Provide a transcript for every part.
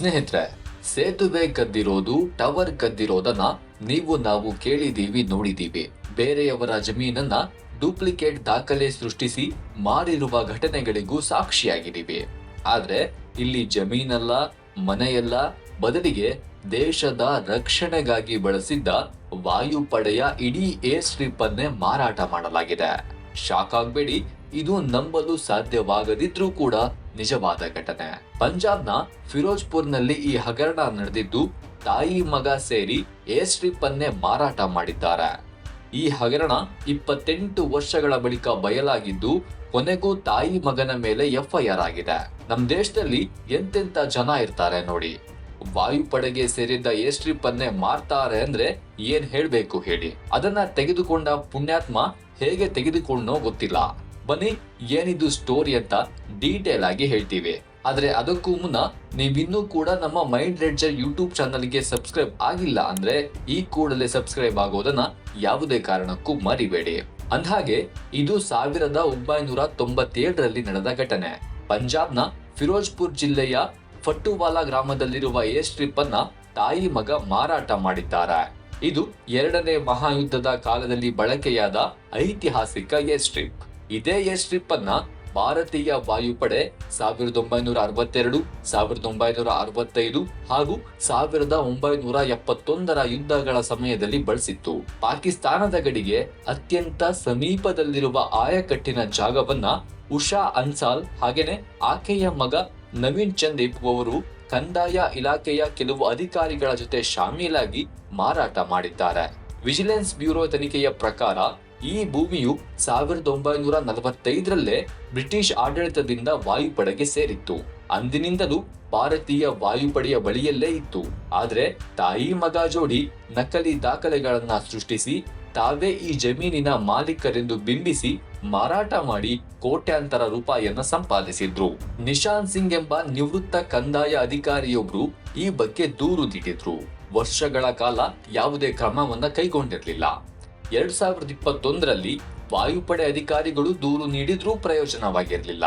ಸ್ನೇಹಿತರೆ, ಸೇತುವೆ ಕದ್ದಿರೋದು, ಟವರ್ ಕದ್ದಿರೋದನ್ನ ನೀವು ನಾವು ಕೇಳಿದೀವಿ ನೋಡಿದೀವಿ ಬೇರೆಯವರ ಜಮೀನನ್ನ ಡೂಪ್ಲಿಕೇಟ್ ದಾಖಲೆ ಸೃಷ್ಟಿಸಿ ಮಾರಿರುವ ಘಟನೆಗಳಿಗೂ ಸಾಕ್ಷಿಯಾಗಿದ್ದೀವಿ. ಆದ್ರೆ, ಇಲ್ಲಿ ಜಮೀನಲ್ಲ, ಮನೆಯಲ್ಲ, ಬದಲಿಗೆ ದೇಶದ ರಕ್ಷಣೆಗಾಗಿ ಬಳಸಿದ್ದ ವಾಯುಪಡೆಯ ಇಡೀ ಏರ್ ಸ್ಟ್ರಿಪ್ ಅನ್ನೇ ಮಾರಾಟ ಮಾಡಲಾಗಿದೆ. ಶಾಕ್ ಆಗ್ಬೇಡಿ, ಇದು ನಂಬಲು ಸಾಧ್ಯವಾಗದಿದ್ರೂ ಕೂಡ ನಿಜವಾದ ಘಟನೆ. ಪಂಜಾಬ್ನ ಫಿರೋಜ್ಪುರ್ನಲ್ಲಿ ಈ ಹಗರಣ ನಡೆದಿದ್ದು, ತಾಯಿ ಮಗ ಸೇರಿ ಏರ್ ಸ್ಟ್ರಿಪ್ ಅನ್ನೇ ಮಾರಾಟ ಮಾಡಿದ್ದಾರೆ. ಈ ಹಗರಣ ಇಪ್ಪತ್ತೆಂಟು ವರ್ಷಗಳ ಬಳಿಕ ಬಯಲಾಗಿದ್ದು, ಕೊನೆಗೂ ತಾಯಿ ಮಗನ ಮೇಲೆ ಎಫ್ಐಆರ್ ಆಗಿದೆ. ನಮ್ಮ ದೇಶದಲ್ಲಿ ಎಂತೆಂತ ಜನ ಇರ್ತಾರೆ ನೋಡಿ. ವಾಯುಪಡೆಗೆ ಸೇರಿದ್ದ ಏರ್ ಸ್ಟ್ರಿಪ್ ಅನ್ನೇ ಮಾರ್ತಾರೆ ಅಂದ್ರೆ ಏನ್ ಹೇಳ್ಬೇಕು ಹೇಳಿ. ಅದನ್ನ ತೆಗೆದುಕೊಂಡ ಪುಣ್ಯಾತ್ಮ ಹೇಗೆ ತೆಗೆದುಕೊಂಡೋ ಗೊತ್ತಿಲ್ಲ. ಬನ್ನಿ, ಏನಿದು ಸ್ಟೋರಿ ಅಂತ ಡೀಟೇಲ್ ಆಗಿ ಹೇಳ್ತೀವಿ. ಆದ್ರೆ ಅದಕ್ಕೂ ಮುನ್ನ ನೀವಿನ್ನೂ ಕೂಡ ನಮ್ಮ ಮೈಂಡ್ ರೆಡ್ಜರ್ ಯೂಟ್ಯೂಬ್ ಚಾನಲ್ಗೆ ಸಬ್ಸ್ಕ್ರೈಬ್ ಆಗಿಲ್ಲ ಅಂದ್ರೆ ಈ ಕೂಡಲೇ ಸಬ್ಸ್ಕ್ರೈಬ್ ಆಗೋದನ್ನ ಯಾವುದೇ ಕಾರಣಕ್ಕೂ ಮರಿಬೇಡಿ. ಅಂದ್ಹಾಗೆ, ಇದು ಸಾವಿರದ ಒಂಬೈನೂರ ತೊಂಬತ್ತೇಳರಲ್ಲಿ ನಡೆದ ಘಟನೆ. ಪಂಜಾಬ್ನ ಫಿರೋಜ್ಪುರ್ ಜಿಲ್ಲೆಯ ಫಟ್ಟುವಾಲಾ ಗ್ರಾಮದಲ್ಲಿರುವ ಏರ್ ಸ್ಟ್ರಿಪ್ ಅನ್ನ ತಾಯಿ ಮಗ ಮಾರಾಟ ಮಾಡಿದ್ದಾರೆ. ಇದು ಎರಡನೇ ಮಹಾಯುದ್ಧದ ಕಾಲದಲ್ಲಿ ಬಳಕೆಯಾದ ಐತಿಹಾಸಿಕ ಏರ್ ಸ್ಟ್ರಿಪ್. ಇದೇ ಏರ್ ಸ್ಟ್ರಿಪ್ ಅನ್ನ ಭಾರತೀಯ ವಾಯುಪಡೆ ಸಾವಿರದ ಒಂಬೈನೂರ ಅರವತ್ತೆರಡು, ಸಾವಿರದ ಒಂಬೈನೂರ ಅರವತ್ತೈದು ಹಾಗೂ ಸಾವಿರದ ಒಂಬೈನೂರ ಎಪ್ಪತ್ತೊಂದರ ಯುದ್ಧಗಳ ಸಮಯದಲ್ಲಿ ಬಳಸಿತ್ತು. ಪಾಕಿಸ್ತಾನದ ಗಡಿಗೆ ಅತ್ಯಂತ ಸಮೀಪದಲ್ಲಿರುವ ಆಯಕಟ್ಟಿನ ಜಾಗವನ್ನ ಉಷಾ ಅನ್ಸಾಲ್ ಹಾಗೇನೆ ಆಕೆಯ ಮಗ ನವೀನ್ ಚಂದ್ ಅವರು ಕಂದಾಯ ಇಲಾಖೆಯ ಕೆಲವು ಅಧಿಕಾರಿಗಳ ಜೊತೆ ಶಾಮೀಲಾಗಿ ಮಾರಾಟ ಮಾಡಿದ್ದಾರೆ. ವಿಜಿಲೆನ್ಸ್ ಬ್ಯೂರೋ ತನಿಖೆಯ ಪ್ರಕಾರ ಈ ಭೂಮಿಯು ಸಾವಿರದ ಒಂಬೈನೂರ ನಲವತ್ತೈದರಲ್ಲೇ ಬ್ರಿಟಿಷ್ ಆಡಳಿತದಿಂದ ವಾಯುಪಡೆಗೆ ಸೇರಿತ್ತು. ಅಂದಿನಿಂದಲೂ ಭಾರತೀಯ ವಾಯುಪಡೆಯ ಬಳಿಯಲ್ಲೇ ಇತ್ತು. ಆದರೆ ತಾಯಿ ಮಗ ಜೋಡಿ ನಕಲಿ ದಾಖಲೆಗಳನ್ನ ಸೃಷ್ಟಿಸಿ ತಾವೇ ಈ ಜಮೀನಿನ ಮಾಲೀಕರೆಂದು ಬಿಂಬಿಸಿ ಮಾರಾಟ ಮಾಡಿ ಕೋಟ್ಯಾಂತರ ರೂಪಾಯಿಯನ್ನ ಸಂಪಾದಿಸಿದ್ರು. ನಿಶಾಂತ್ ಸಿಂಗ್ ಎಂಬ ನಿವೃತ್ತ ಕಂದಾಯ ಅಧಿಕಾರಿಯೊಬ್ರು ಈ ಬಗ್ಗೆ ದೂರು ನೀಡಿದ್ರು. ವರ್ಷಗಳ ಕಾಲ ಯಾವುದೇ ಕ್ರಮವನ್ನ ಕೈಗೊಂಡಿರಲಿಲ್ಲ. ಎರಡ್ ಸಾವಿರದ ಇಪ್ಪತ್ತೊಂದರಲ್ಲಿ ವಾಯುಪಡೆ ಅಧಿಕಾರಿಗಳು ದೂರು ನೀಡಿದ್ರೂ ಪ್ರಯೋಜನವಾಗಿರಲಿಲ್ಲ.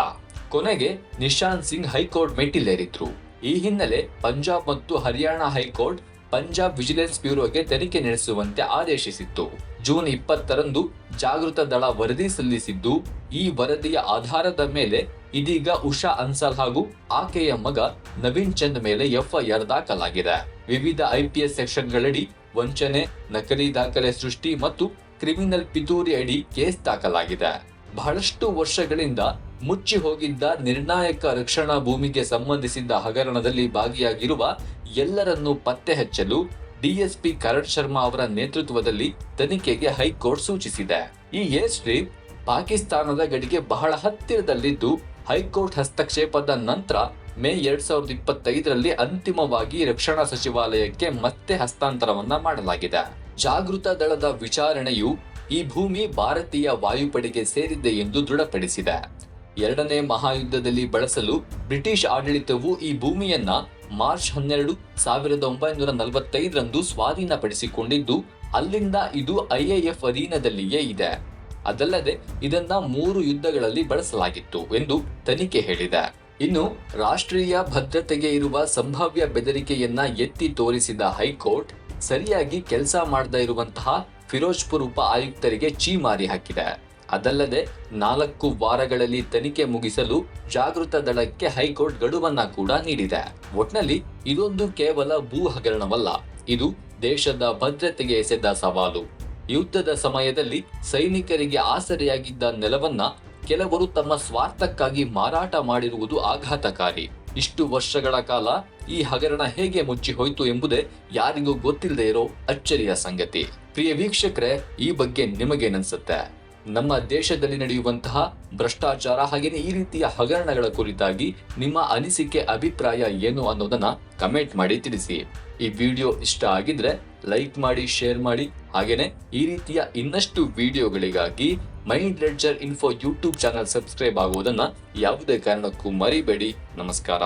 ಕೊನೆಗೆ ನಿಶಾಂತ್ ಸಿಂಗ್ ಹೈಕೋರ್ಟ್ ಮೆಟ್ಟಿಲೇರಿದ್ರು. ಈ ಹಿನ್ನೆಲೆ ಪಂಜಾಬ್ ಮತ್ತು Haryana high court Punjab vigilance ಬ್ಯೂರೋಗೆ ತನಿಖೆ ನಡೆಸುವಂತೆ ಆದೇಶಿಸಿತ್ತು. ಜೂನ್ ಇಪ್ಪತ್ತರಂದು ಜಾಗೃತ ದಳ ವರದಿ ಸಲ್ಲಿಸಿದ್ದು, ಈ ವರದಿಯ ಆಧಾರದ ಮೇಲೆ ಇದೀಗ ಉಷಾ ಅನ್ಸಲ್ ಹಾಗೂ ಆಕೆಯ ಮಗ ನವೀನ್ ಚಂದ್ ಮೇಲೆ ಎಫ್ಐಆರ್ ದಾಖಲಾಗಿದೆ. ವಿವಿಧ ಐಪಿಎಸ್ ಸೆಕ್ಷನ್ಗಳಡಿ ವಂಚನೆ, ನಕಲಿ ದಾಖಲೆ ಸೃಷ್ಟಿ ಮತ್ತು ಕ್ರಿಮಿನಲ್ ಪಿತೂರಿ ಅಡಿ ಕೇಸ್ ದಾಖಲಾಗಿದೆ. ಬಹಳಷ್ಟು ವರ್ಷಗಳಿಂದ ಮುಚ್ಚಿ ಹೋಗಿದ್ದ ನಿರ್ಣಾಯಕ ರಕ್ಷಣಾ ಭೂಮಿಗೆ ಸಂಬಂಧಿಸಿದ ಹಗರಣದಲ್ಲಿ ಭಾಗಿಯಾಗಿರುವ ಎಲ್ಲರನ್ನೂ ಪತ್ತೆ ಹಚ್ಚಲು ಡಿಎಸ್ಪಿ ಕರಣ್ ಶರ್ಮಾ ಅವರ ನೇತೃತ್ವದಲ್ಲಿ ತನಿಖೆಗೆ ಹೈಕೋರ್ಟ್ ಸೂಚಿಸಿದೆ. ಈ ಏರ್ ಪಾಕಿಸ್ತಾನದ ಗಡಿಗೆ ಬಹಳ ಹತ್ತಿರದಲ್ಲಿದ್ದು, ಹೈಕೋರ್ಟ್ ಹಸ್ತಕ್ಷೇಪದ ನಂತರ ಮೇ ಎರಡ್ ಸಾವಿರದ ಇಪ್ಪತ್ತೈದರಲ್ಲಿ ಅಂತಿಮವಾಗಿ ರಕ್ಷಣಾ ಸಚಿವಾಲಯಕ್ಕೆ ಮತ್ತೆ ಹಸ್ತಾಂತರವನ್ನ ಮಾಡಲಾಗಿದೆ. ಜಾಗೃತ ದಳದ ವಿಚಾರಣೆಯು ಈ ಭೂಮಿ ಭಾರತೀಯ ವಾಯುಪಡೆಗೆ ಸೇರಿದೆ ಎಂದು ದೃಢಪಡಿಸಿದೆ. ಎರಡನೇ ಮಹಾಯುದ್ಧದಲ್ಲಿ ಬಳಸಲು ಬ್ರಿಟಿಷ್ ಆಡಳಿತವು ಈ ಭೂಮಿಯನ್ನ ಮಾರ್ಚ್ ಹನ್ನೆರಡು ಸಾವಿರದ ಒಂಬೈನೂರ ನಲವತ್ತೈದರಂದು ಸ್ವಾಧೀನಪಡಿಸಿಕೊಂಡಿದ್ದು, ಅಲ್ಲಿಂದ ಇದು ಐಎಎಫ್ ಅಧೀನದಲ್ಲಿಯೇ ಇದೆ. ಅದಲ್ಲದೆ ಇದನ್ನ ಮೂರು ಯುದ್ಧಗಳಲ್ಲಿ ಬಳಸಲಾಗಿತ್ತು ಎಂದು ತನಿಖೆ ಹೇಳಿದೆ. ಇನ್ನು ರಾಷ್ಟ್ರೀಯ ಭದ್ರತೆಗೆ ಇರುವ ಸಂಭಾವ್ಯ ಬೆದರಿಕೆಯನ್ನ ಎತ್ತಿ ತೋರಿಸಿದ ಹೈಕೋರ್ಟ್ ಸರಿಯಾಗಿ ಕೆಲಸ ಮಾಡದೇ ಇರುವಂತಹ ಫಿರೋಜ್ಪುರ್ ಉಪ ಆಯುಕ್ತರಿಗೆ ಚೀಮಾರಿ ಹಾಕಿದೆ. ಅದಲ್ಲದೆ ನಾಲ್ಕು ವಾರಗಳಲ್ಲಿ ತನಿಖೆ ಮುಗಿಸಲು ಜಾಗೃತ ದಳಕ್ಕೆ ಹೈಕೋರ್ಟ್ ಗಡುವನ್ನ ಕೂಡ ನೀಡಿದೆ. ಒಟ್ನಲ್ಲಿ ಇದೊಂದು ಕೇವಲ ಭೂ ಹಗರಣವಲ್ಲ ಇದು ದೇಶದ ಭದ್ರತೆಗೆ ಎಸೆದ ಸವಾಲು. ಯುದ್ಧದ ಸಮಯದಲ್ಲಿ ಸೈನಿಕರಿಗೆ ಆಸರೆಯಾಗಿದ್ದ ನೆಲವನ್ನ ಕೆಲವರು ತಮ್ಮ ಸ್ವಾರ್ಥಕ್ಕಾಗಿ ಮಾರಾಟ ಮಾಡಿರುವುದು ಆಘಾತಕಾರಿ. ಇಷ್ಟು ವರ್ಷಗಳ ಕಾಲ ಈ ಹಗರಣ ಹೇಗೆ ಮುಚ್ಚಿ ಹೋಯಿತು ಎಂಬುದೇ ಯಾರಿಗೂ ಗೊತ್ತಿಲ್ಲದೆ ಇರೋ ಅಚ್ಚರಿಯ ಸಂಗತಿ. ಪ್ರಿಯ ವೀಕ್ಷಕರೇ, ಈ ಬಗ್ಗೆ ನಿಮಗೇನನ್ಸುತ್ತೆ ನಮ್ಮ ದೇಶದಲ್ಲಿ ನಡೆಯುವಂತಹ ಭ್ರಷ್ಟಾಚಾರ ಹಾಗೇನೆ ಈ ರೀತಿಯ ಹಗರಣಗಳ ಕುರಿತಾಗಿ ನಿಮ್ಮ ಅನಿಸಿಕೆ, ಅಭಿಪ್ರಾಯ ಏನು ಅನ್ನೋದನ್ನ ಕಮೆಂಟ್ ಮಾಡಿ ತಿಳಿಸಿ. ಈ ವಿಡಿಯೋ ಇಷ್ಟ ಆಗಿದ್ರೆ ಲೈಕ್ ಮಾಡಿ, ಶೇರ್ ಮಾಡಿ ಹಾಗೇನೆ ಈ ರೀತಿಯ ಇನ್ನಷ್ಟು ವಿಡಿಯೋಗಳಿಗಾಗಿ mind ledger info YouTube channel subscribe ಆಗುವುದನ್ನು ಯಾವುದೇ ಕಾರಣಕ್ಕೂ ಮರಿಬೇಡಿ. ನಮಸ್ಕಾರ.